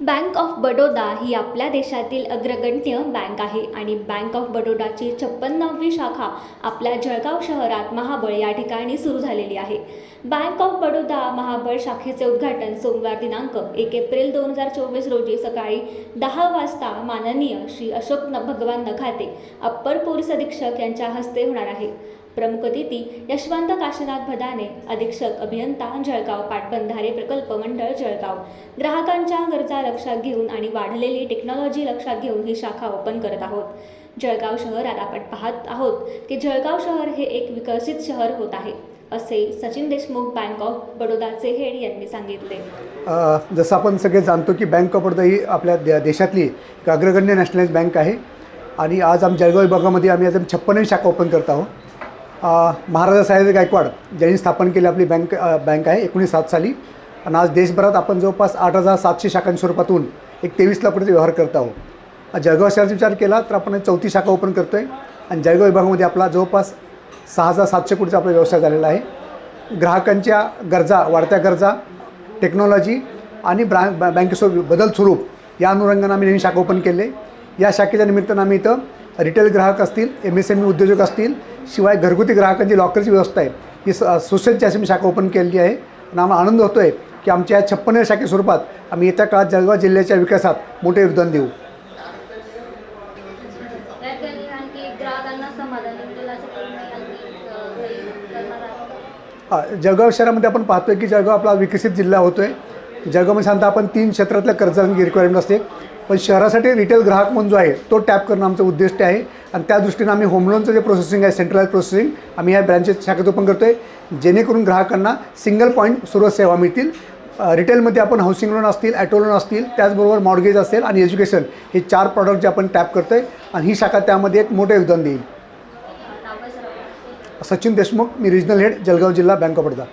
Bank of Baroda ही आपल्या देशातील अग्रगण्य बँक आहे आणि बँक ऑफ बडोदाची छप्पन्नावी शाखा आपल्या जळगाव शहरात महाबळ या ठिकाणी सुरू झालेली आहे. बँक ऑफ बडोदा महाबळ शाखेचे उद्घाटन सोमवार दिनांक एक एप्रिल दोन हजार चोवीस रोजी सकाळी दहा वाजता माननीय श्री अशोक न- भगवान नखाते अप्पर पोलीस अधीक्षक यांच्या हस्ते होणार आहे. प्रमुख अतिथी यशवंत काशीनाथ भदाने अधीक्षक अभियंता जळगाव पाटबंधारे प्रकल्प मंडळ जळगाव. ग्राहकांच्या गरजा लक्षात घेऊन आणि वाढलेली टेक्नॉलॉजी लक्षात घेऊन ही शाखा ओपन करत आहोत. जळगाव शहरात आपण पाहत आहोत की जळगाव शहर हे एक विकसित शहर होत आहे असे सचिन देशमुख बँक ऑफ बडोदाचे हेड यांनी सांगितले. जसं आपण सगळे जाणतो की बँक ऑफ बडोदा ही आपल्या देशातली एक अग्रगण्य नॅशनलाइज बँक आहे. आणि आज आम जळगाव विभागामध्ये आम्ही आज छप्पनवी शाखा ओपन करत आहोत. महाराजा साहेब गायकवाड ज्यांनी स्थापन केली आपली बँक बँक आहे एकोणीस सात साली. आणि आज देशभरात आपण जवळपास आठ हजार सातशे शाखांच्या स्वरूपातून एक तेवीस लाखापर्यंत व्यवहार करत आहोत. जळगाव शहराचा विचार केला तर आपण चौथी शाखा ओपन करतो आहे आणि जळगाव विभागामध्ये आपला जवळपास सहा हजार सातशे कोटीचा आपला व्यवसाय झालेला आहे. ग्राहकांच्या गरजा वाढत्या गरजा टेक्नॉलॉजी आणि ब्रा बँ- बँकेसोबत बदल स्वरूप या अनुषंगानं आम्ही नवीन शाखा ओपन केले. या शाखेच्या निमित्तानं आम्ही इथं रिटेल ग्राहक असतील एम एस एम ई उद्योजक असतील शिवाय घरगुती ग्राहकांची लॉकरची व्यवस्था आहे. ही स अशी मी शाखा ओपन केलेली आहे. आणि आम्हाला आनंद होतो आहे की आमच्या या छप्पन्न शाखे स्वरूपात आम्ही येत्या काळात जळगाव जिल्ह्याच्या विकासात मोठे योगदान देऊ. हा, जळगाव शहरामध्ये आपण पाहतोय की जळगाव आपला विकसित जिल्हा होतो आहे जळगावमध्ये सांगता आपण तीन क्षेत्रातल्या कर्जांची रिक्वायरमेंट असते पण शहरासाठी रिटेल ग्राहक म्हणून जो आहे तो टॅप करणं आमचं उद्दिष्ट आहे. आणि त्या दृष्टीनं आम्ही होम लोनचं जे प्रोसेसिंग आहे सेंट्रलाइज प्रोसेसिंग आम्ही या ब्रँचेस शाखेत ओपन करतो आहे जेणेकरून ग्राहकांना सिंगल पॉईंट सर्व सेवा मिळतील. रिटेलमध्ये आपण हाऊसिंग लोन असतील ॲटो लोन असतील त्याचबरोबर मॉर्गेज असेल आणि एज्युकेशन हे चार प्रॉडक्ट जे आपण टॅप करतो आहे आणि ही शाखा त्यामध्ये एक मोठं योगदान देईल. सचिन देशमुख मी रिजनल हेड जळगाव जिल्हा बँक ऑफ बडोदा.